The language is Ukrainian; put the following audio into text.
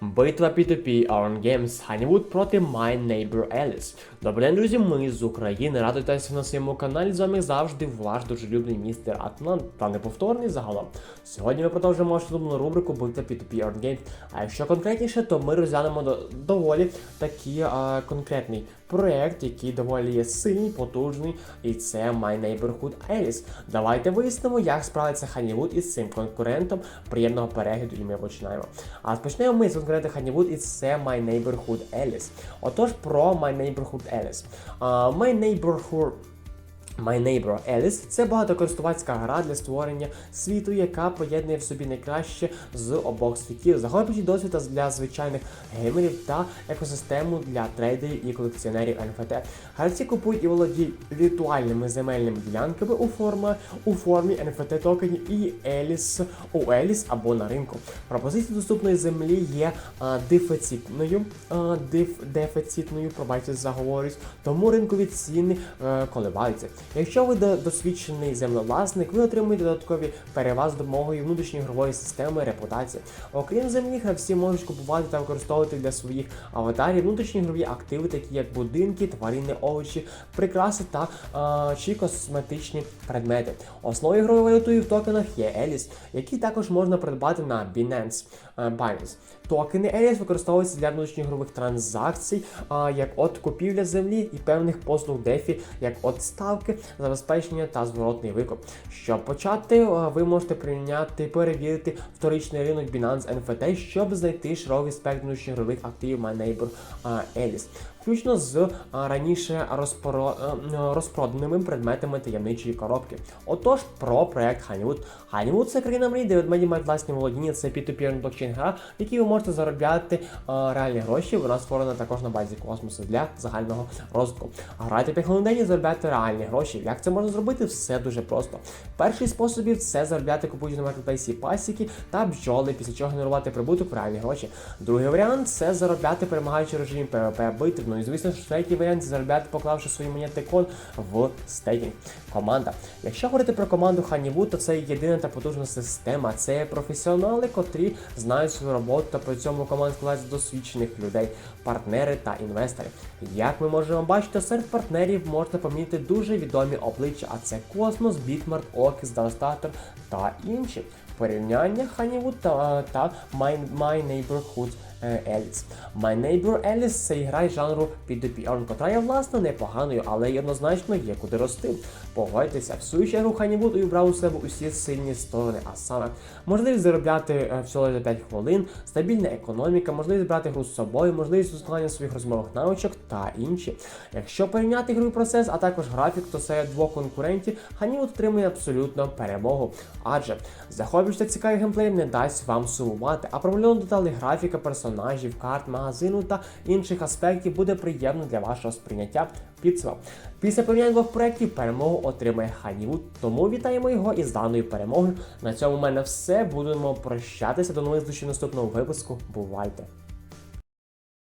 Битва P2P Iron Games Honeywood проти My Neighbor Alice. Добрий день, друзі, ми з України. Радуйтеся на своєму каналі. З вами завжди ваш дружелюбний містер Атлант та неповторний загалом. Сьогодні ми продовжуємо нашу рубрику Битва P2P Iron Games. А якщо конкретніше, то ми розглянемо доволі такий а, конкретний проект, який доволі є сильний, потужний, і це My Neighborhood Alice. Давайте вияснимо, як справиться Ханівуд із цим конкурентом. Приємного перегляду, і ми починаємо. А почнемо ми з конкурента Ханівуд, і це My Neighborhood Alice. Отож, про My Neighborhood Alice. А, My Neighborhood My Neighbor Alice це багатокористувацька гра для створення світу, яка поєднує в собі найкраще з обох світів, захоплюючи досвід для звичайних геймерів та екосистему для трейдерів і колекціонерів NFT. Гравці купують і володіють віртуальними земельними ділянками у формі, у формі NFT токенів і Alice у Alice або на ринку. Пропозиція доступної землі є а, дефіцитною, а, деф, дефіцитною, пробачте, заговорюсь, тому ринкові ціни е, коливаються. Якщо ви досвідчений землевласник, ви отримуєте додаткові переваги з допомогою внутрішньої ігрової системи репутації. Окрім землі, гравці можуть купувати та використовувати для своїх аватарів внутрішні ігрові активи, такі як будинки, тваринні овочі, прикраси та а, чи косметичні предмети. Основною ігровою валютою в токенах є Еліс, які також можна придбати на Binance. е, Binance. Токени Еліс використовуються для внутрішньоігрових транзакцій, а, як от купівля землі і певних послуг DeFi, як от ставки, забезпечення та зворотний викуп. Щоб почати, ви можете прийняти, перевірити вторичний ринок Binance NFT, щоб знайти широкий спектр внутрішньоігрових активів MyNeighbor Еліс. Включно з раніше розпоро... е, розпроданими предметами таємничої коробки. Отож, про проект Honeywood. Honeywood – це країна мрій, де ведмеді мають власні володіння, це P2P блокчейн гра, в якій ви можете заробляти реальні гроші. Вона створена також на базі космосу для загального розвитку. Грайте 5 хвилин день і заробляти реальні гроші. Як це можна зробити? Все дуже просто. Перший способів це заробляти купуючи на маркетплейсі пасіки та бджоли, після чого генерувати прибуток в реальні гроші. Другий варіант це заробляти перемагаючи в режимі PvP битв. Ну і звісно ж третій варіант заробляти, поклавши свої монети кон в стейкінг. Команда. Якщо говорити про команду Honeywood, то це єдина та потужна система. Це професіонали, котрі знають свою роботу та при цьому команда складається з досвідчених людей, партнери та інвестори. Як ми можемо бачити, серед партнерів можна помітити дуже відомі обличчя, а це Космос, Бітмарт, Окіс, Devastation та інші. Порівняння Honeywood та, та My, My Neighborhood е, Alice. My Neighbor Alice це гра із жанру P2P, Орн, котра є власне непоганою, але й однозначно є куди рости. Погодьтеся, в свою чергу Honeywood увібрав у себе усі сильні сторони, а саме можливість заробляти е, всього за 5 хвилин, стабільна економіка, можливість брати гру з собою, можливість установлення своїх розмовних навичок та інші. Якщо порівняти ігровий процес, а також графік, то серед двох конкурентів Honeywood отримує абсолютно перемогу. Адже захоплюючи та цікавий геймплей не дасть вам сумувати, а проблемно деталі графіка, персонажів, карт, магазину та інших аспектів буде приємно для вашого сприйняття підсвав. Після порівняння двох проєктів перемогу отримає Ханівуд, тому вітаємо його із даною перемогою. На цьому в мене все. Будемо прощатися до нових зустрічей наступного випуску. Бувайте!